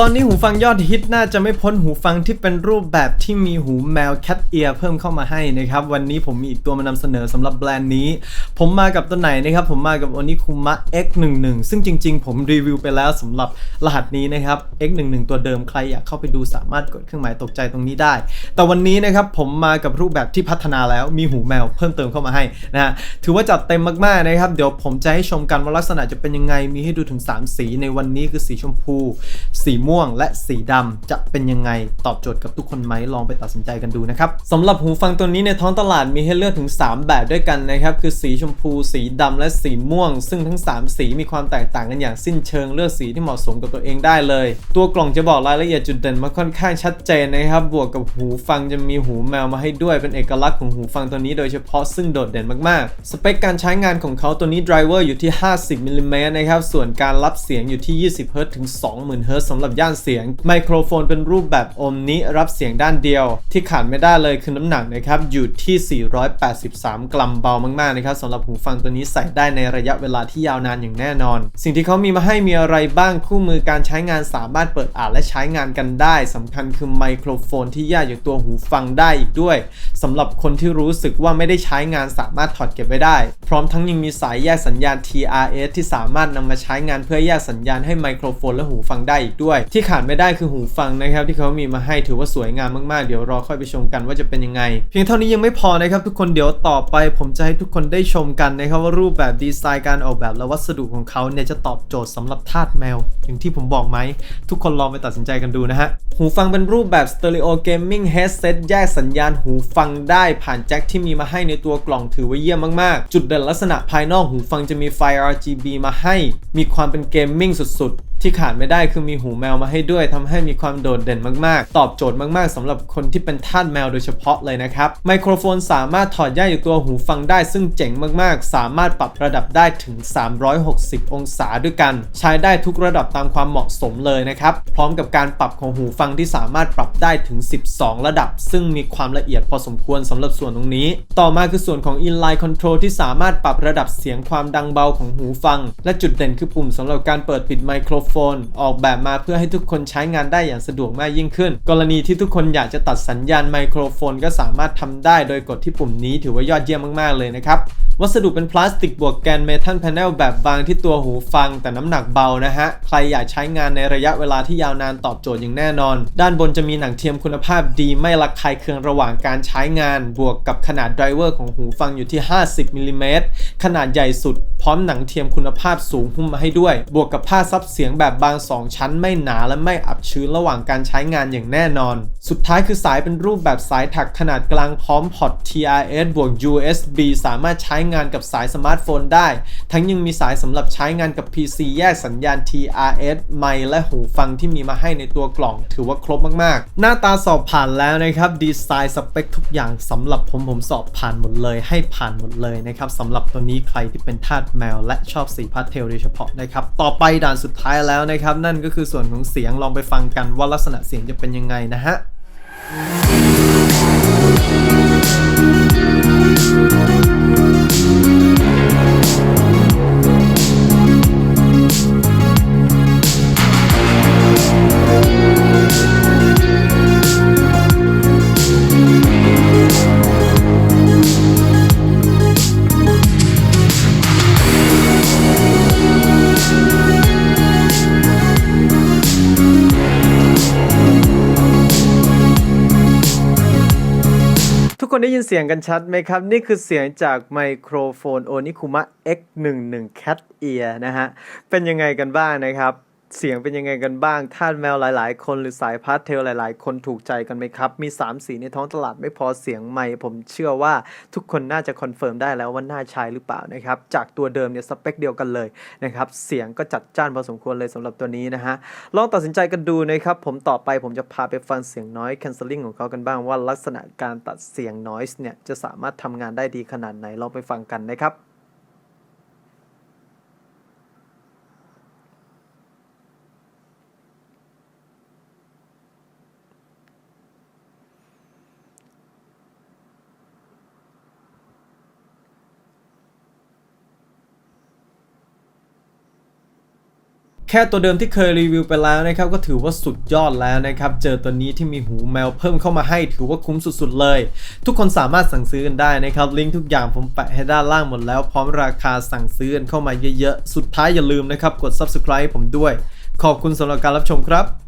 ตอนนี้หูฟังยอดฮิตน่าจะไม่พ้นหูฟังที่เป็นรูปแบบที่มีหูแมว Cat Ear เพิ่มเข้ามาให้นะครับ วันนี้ผมมีอีกตัวมานำเสนอสำหรับแบรนด์นี้ ผมมากับตัวไหนนะครับ ผมมากับ Onikuma X11 ซึ่งจริง ๆ ผมรีวิวไปแล้วสำหรับรหัสนี้นะครับ X11 ตัวเดิมใครอยากเข้าไปดูสามารถกดเครื่องหมายตกใจตรงนี้ได้ แต่วันนี้นะครับผมมากับรูปแบบที่พัฒนาแล้วมีหูแมวเพิ่มเติมเข้ามาให้นะฮะถือว่าจัดเต็มมากๆนะครับเดี๋ยวผมจะให้ชมกันว่าลักษณะจะเป็นยังไงมีให้ดูถึง 3 สีในวันนี้คือสีชมพูสีม่วงและสีดำจะเป็นยังไงตอบโจทย์กับทุกคนไหมลองไปตัดสินใจกันดูนะครับสำหรับหูฟังตัวนี้ในท้องตลาดมีให้เลือกถึง 3 แบบด้วยกันนะครับคือสีชมพู สีดำและสีม่วง ซึ่งทั้ง 3 สีมีความแตกต่างกันอย่างสิ้นเชิงเลือกสีที่เหมาะสมกับตัวเองได้เลย ตัวกล่องจะบอกรายละเอียดจุดเด่นมาค่อนข้างชัดเจนนะครับบวกกับหูฟังจะมีหูแมวมาให้ด้วยเป็นเอกลักษณ์ของหูฟังตัวนี้โดยเฉพาะซึ่งโดดเด่นมากๆ สเปคการใช้งานของเขาตัวนี้ไดรเวอร์อยู่ที่ 50มิลลิเมตรนะครับส่วนการรับเสียงอยู่ที่ 20 เฮิรตซ์ถึง 20,000 เฮิรตซ์สำหรับย่านเสียง ไมโครโฟนเป็นรูปแบบโอมนิรับเสียงด้านเดียว ที่ขาดไม่ได้เลยคือน้ำหนักนะครับอยู่ที่ 483 กรัมเบามากๆนะครับสำหรับหูฟังตัวนี้ใส่ได้ในระยะเวลาที่ยาวนานอย่างแน่นอน สิ่งที่เขามีมาให้มีอะไรบ้างคู่มือการใช้งานสามารถเปิดอ่านและใช้งานกันได้สำคัญคือไมโครโฟนที่แยกจากตัวหูฟังได้อีกด้วยสำหรับคนที่รู้สึกว่าไม่ได้ใช้งานสามารถถอดเก็บไว้ได้ พร้อมทั้งยังมีสายแยกสัญญาณ TRS ที่สามารถนำมาใช้งานเพื่อแยกสัญญาณให้ไมโครโฟนและหูฟังได้อีกด้วยที่ขาดไม่ได้คือหูฟังนะครับที่เขามีมาให้ถือว่าสวยงามมากๆ เดี๋ยวรอค่อยไปชมกันว่าจะเป็นยังไง เพียงเท่านี้ยังไม่พอนะครับทุกคนเดี๋ยวต่อไป ผมจะให้ทุกคนได้ชมกันนะครับว่ารูปแบบดีไซน์การออกแบบและวัสดุของเขาเนี่ยจะตอบโจทย์สำหรับทาสแมว อย่างที่ผมบอกไหม ทุกคนลองไปตัดสินใจกันดูนะฮะ หูฟังเป็นรูปแบบ Stereo Gaming Headset แยกสัญญาณหูฟังได้ผ่านแจ็คที่มีมาให้ในตัวกล่องถือว่าเยี่ยมมากๆ จุดเด่นลักษณะภายนอกหูฟังจะมีไฟ RGB มาให้ มีความเป็นเกมมิ่งสุดๆ ที่ขาดไม่ได้คือมีหูแมวมาให้ด้วยทำให้มีความโดดเด่นมากๆ ตอบโจทย์มากๆสำหรับคนที่เป็นทาสแมวโดยเฉพาะเลยนะครับ ไมโครโฟนสามารถถอดแยกจากตัวหูฟังได้ซึ่งเจ๋งมากๆ สามารถปรับระดับได้ถึง 360 องศาด้วยกัน ใช้ได้ทุกระดับตามความเหมาะสมเลยนะครับ พร้อมกับการปรับของหูฟังที่สามารถปรับได้ถึง 12 ระดับ ซึ่งมีความละเอียดพอสมควรสำหรับส่วนตรงนี้ ต่อมาคือส่วนของ inline control ที่สามารถปรับระดับเสียงความดังเบาของหูฟัง และจุดเด่นคือปุ่มสำหรับการเปิดปิดไมโครโฟน ออกแบบมาเพื่อให้ทุกคนใช้งานได้อย่างสะดวกมากยิ่งขึ้น กรณีที่ทุกคนอยากจะตัดสัญญาณไมโครโฟน ก็สามารถทำได้โดยกดที่ปุ่มนี้ถือว่ายอดเยี่ยมมากๆเลยนะครับวัสดุเป็นพลาสติกบวกแกนเมทัลแพนเนแบบบางที่ตัวหูฟังแต่น้ำหนักเบานะฮะ ใครอยากใช้งานในระยะเวลาที่ยาวนานตอบโจทย์อย่างแน่นอน ด้านบนจะมีหนังเทียมคุณภาพดีไม่ระคายเคืองระหว่างการใช้งาน บวกกับขนาดไดรเวอร์ของหูฟังอยู่ที่ 50มิลลิเมตรขนาดใหญ่สุดพร้อมหนังเทียมคุณภาพสูงหุ้มมาให้ด้วย บวกกับผ้าซับเสียงแบบบาง 2 ชั้นไม่หนาและไม่อับชื้นระหว่างการใช้งานอย่างแน่นอน สุดท้ายคือสายเป็นรูปแบบสายถักขนาดกลางพร้อมพอร์ต TRS บวก USB สามารถใช้งานกับสายสมาร์ทโฟนได้ ทั้งยังมีสายสำหรับใช้งานกับ PC แยกสัญญาณ TRS ไมค์และหูฟังที่มีมาให้ในตัวกล่องถือว่าครบมากๆ หน้าตาสอบผ่านแล้วนะครับ ดีไซน์สเปคทุกอย่างสำหรับผมผมสอบผ่านหมดเลยให้ผ่านหมดเลยนะครับสำหรับตัวนี้ใครที่เป็นทาสแมว และชอบสีพาสเทลโดยเฉพาะนะครับต่อไปด่านสุดท้ายแล้วนะครับนั่นก็คือส่วนของเสียงลองไปฟังกันว่าลักษณะเสียงจะเป็นยังไงนะฮะ ทุก คนได้ยินเสียงกันชัดไหมครับ นี่คือเสียงจากไมโครโฟนโอนิคุมะ X11 Cat Ear นะฮะ เป็นยังไงกันบ้างนะครับ เสียงเป็นยังไงกันบ้างท่าสแมวหลาย ๆ คนหรือสายพาสเทลหลาย ๆ คนถูกใจกันไหมครับ มี 3 สีในท้องตลาดไม่พอเสียงไม่ ผมเชื่อว่าทุกคนน่าจะคอนเฟิร์มได้แล้วว่าน่าใช้หรือเปล่านะครับ จากตัวเดิมเนี่ยสเปคเดียวกันเลยนะครับ เสียงก็จัดจ้านพอสมควรเลยสำหรับตัวนี้นะฮะ ลองตัดสินใจกันดูนะครับ ผมต่อไปผมจะพาไปฟังเสียงน้อย canceling ของเขากันบ้างว่าลักษณะการตัดเสียง noise เนี่ยจะสามารถทำงานได้ดีขนาดไหนลองไปฟังกันนะครับ แค่ตัวเดิมที่เคยรีวิวไปแล้วนะครับก็ถือว่าสุดยอดแล้วนะครับ เจอตัวนี้ที่มีหูแมวเพิ่มเข้ามาให้ถือว่าคุ้มสุดๆเลย ทุกคนสามารถสั่งซื้อกันได้นะครับ ลิงก์ทุกอย่างผมแปะให้ด้านล่างหมดแล้ว พร้อมราคาสั่งซื้อกันเข้ามาเยอะๆ สุดท้ายอย่าลืมนะครับ กด subscribe ผมด้วย ขอบคุณสำหรับการรับชมครับ